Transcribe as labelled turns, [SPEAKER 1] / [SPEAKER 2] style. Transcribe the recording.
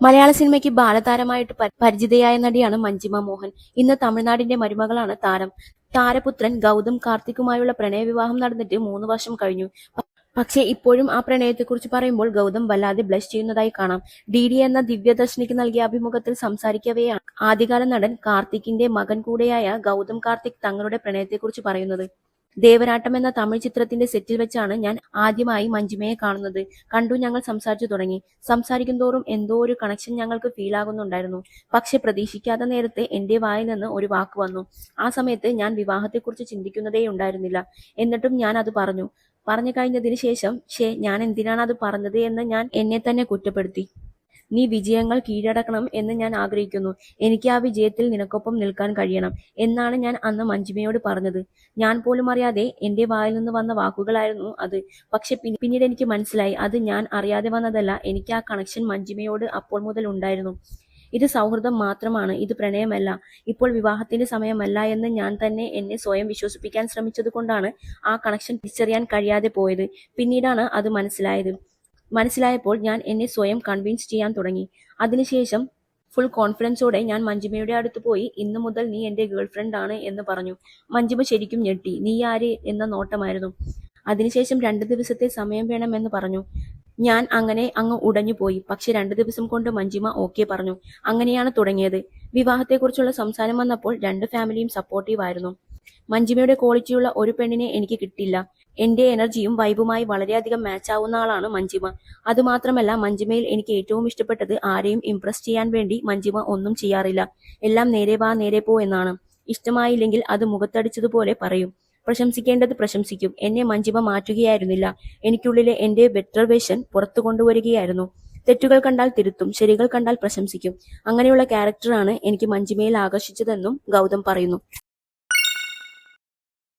[SPEAKER 1] മലയാള സിനിമയ്ക്ക് ബാലതാരമായിട്ട് പരിചിതയായ നടിയാണ് മഞ്ജിമ മോഹൻ. ഇന്ന് തമിഴ്നാടിന്റെ മരുമകളാണ് താരം. താരപുത്രൻ ഗൗതം കാർത്തിക്കുമായുള്ള പ്രണയവിവാഹം നടന്നിട്ട് മൂന്ന് വർഷം കഴിഞ്ഞു. പക്ഷേ ഇപ്പോഴും ആ പ്രണയത്തെക്കുറിച്ച് പറയുമ്പോൾ ഗൗതം വല്ലാതെ ബ്ലഷ് ചെയ്യുന്നതായി കാണാം. ഡി ഡി എന്ന ദിവ്യദർശിനിക്ക് നൽകിയ അഭിമുഖത്തിൽ സംസാരിക്കവെയാണ് ആദ്യകാല നടൻ കാർത്തിക്കിന്റെ മകൻ കൂടെയായ ഗൗതം കാർത്തിക് തങ്ങളുടെ പ്രണയത്തെക്കുറിച്ച് പറയുന്നത്. ദേവരാട്ടം എന്ന തമിഴ് ചിത്രത്തിന്റെ സെറ്റിൽ വെച്ചാണ് ഞാൻ ആദ്യമായി മഞ്ജിമയെ കാണുന്നത്. കണ്ടു ഞങ്ങൾ സംസാരിച്ചു തുടങ്ങി. സംസാരിക്കും തോറും എന്തോ ഒരു കണക്ഷൻ ഞങ്ങൾക്ക് ഫീൽ ആകുന്നുണ്ടായിരുന്നു. പക്ഷെ പ്രതീക്ഷിക്കാത്ത നേരത്തെ എന്റെ വായിൽ നിന്ന് ഒരു വാക്ക് വന്നു. ആ സമയത്ത് ഞാൻ വിവാഹത്തെക്കുറിച്ച് ചിന്തിക്കുന്നതേ ഉണ്ടായിരുന്നില്ല. എന്നിട്ടും ഞാൻ അത് പറഞ്ഞു. പറഞ്ഞു കഴിഞ്ഞതിന് ശേഷം ഷേ ഞാൻ എന്തിനാണ് അത് പറഞ്ഞത്? എന്ന് ഞാൻ എന്നെ തന്നെ കുറ്റപ്പെടുത്തി. നീ വിജയങ്ങൾ കീഴടക്കണം എന്ന് ഞാൻ ആഗ്രഹിക്കുന്നു. എനിക്ക് ആ വിജയത്തിൽ നിനക്കൊപ്പം നിൽക്കാൻ കഴിയണം എന്നാണ് ഞാൻ അന്ന് മഞ്ജിമയോട് പറഞ്ഞത്. ഞാൻ പോലും അറിയാതെ എന്റെ വായിൽ നിന്ന് വന്ന വാക്കുകളായിരുന്നു അത്. പക്ഷെ പിന്നീട് എനിക്ക് മനസ്സിലായി. അത് ഞാൻ അറിയാതെ വന്നതല്ല. എനിക്ക് ആ കണക്ഷൻ മഞ്ജിമയോട് അപ്പോൾ മുതൽ ഉണ്ടായിരുന്നു. ഇത് സൗഹൃദം മാത്രമാണ്. ഇത് പ്രണയമല്ല. ഇപ്പോൾ വിവാഹത്തിന്റെ സമയമല്ല എന്ന് ഞാൻ തന്നെ എന്നെ സ്വയം വിശ്വസിപ്പിക്കാൻ ശ്രമിച്ചത് കൊണ്ടാണ് ആ കണക്ഷൻ തിരിച്ചറിയാൻ കഴിയാതെ പോയത്. പിന്നീടാണ് അത് മനസ്സിലായത്. മനസ്സിലായപ്പോൾ ഞാൻ എന്നെ സ്വയം കൺവിൻസ് ചെയ്യാൻ തുടങ്ങി. അതിനുശേഷം ഫുൾ കോൺഫിഡൻസോടെ ഞാൻ മഞ്ജിമയുടെ അടുത്ത് പോയി ഇന്നു മുതൽ നീ എന്റെ ഗേൾ ഫ്രണ്ട് ആണ് എന്ന് പറഞ്ഞു. മഞ്ജിമ ശരിക്കും ഞെട്ടി. നീ ആര്? എന്ന നോട്ടമായിരുന്നു. അതിനുശേഷം രണ്ട് ദിവസത്തെ സമയം വേണമെന്ന് പറഞ്ഞു. ഞാൻ അങ്ങനെ അങ്ങ് ഉടഞ്ഞു പോയി പക്ഷെ രണ്ട് ദിവസം കൊണ്ട് മഞ്ജിമ ഓക്കെ പറഞ്ഞു. അങ്ങനെയാണ് തുടങ്ങിയത്. വിവാഹത്തെക്കുറിച്ചുള്ള സംസാരം വന്നപ്പോൾ രണ്ട് ഫാമിലിയും സപ്പോർട്ടീവ് ആയിരുന്നു. മഞ്ജിമയുടെ ക്വാളിറ്റിയുള്ള ഒരു പെണ്ണിനെ എനിക്ക് കിട്ടില്ല. എന്റെ എനർജിയും വൈബുമായി വളരെയധികം മാച്ച് ആവുന്ന ആളാണ് മഞ്ജിമ. അതുമാത്രമല്ല മഞ്ജിമയിൽ എനിക്ക് ഏറ്റവും ഇഷ്ടപ്പെട്ടത് ആരെയും ഇംപ്രസ് ചെയ്യാൻ വേണ്ടി മഞ്ജിമ ഒന്നും ചെയ്യാറില്ല. എല്ലാം നേരെ വാ നേരെ പോ എന്നാണ്. ഇഷ്ടമായില്ലെങ്കിൽ അത് മുഖത്തടിച്ചതുപോലെ പറയും. പ്രശംസിക്കേണ്ടത് പ്രശംസിക്കും. എന്നെ മഞ്ജിമ മാറ്റുകയായിരുന്നില്ല. എനിക്കുള്ളിലെ എന്റെ ബെറ്റർ വേഷൻ പുറത്തു കൊണ്ടുവരികയായിരുന്നു. തെറ്റുകൾ കണ്ടാൽ തിരുത്തും ശരികൾ കണ്ടാൽ പ്രശംസിക്കും. അങ്ങനെയുള്ള ക്യാരക്ടറാണ് എനിക്ക് മഞ്ജിമയിൽ ആകർഷിച്ചതെന്നും ഗൗതം പറയുന്നു.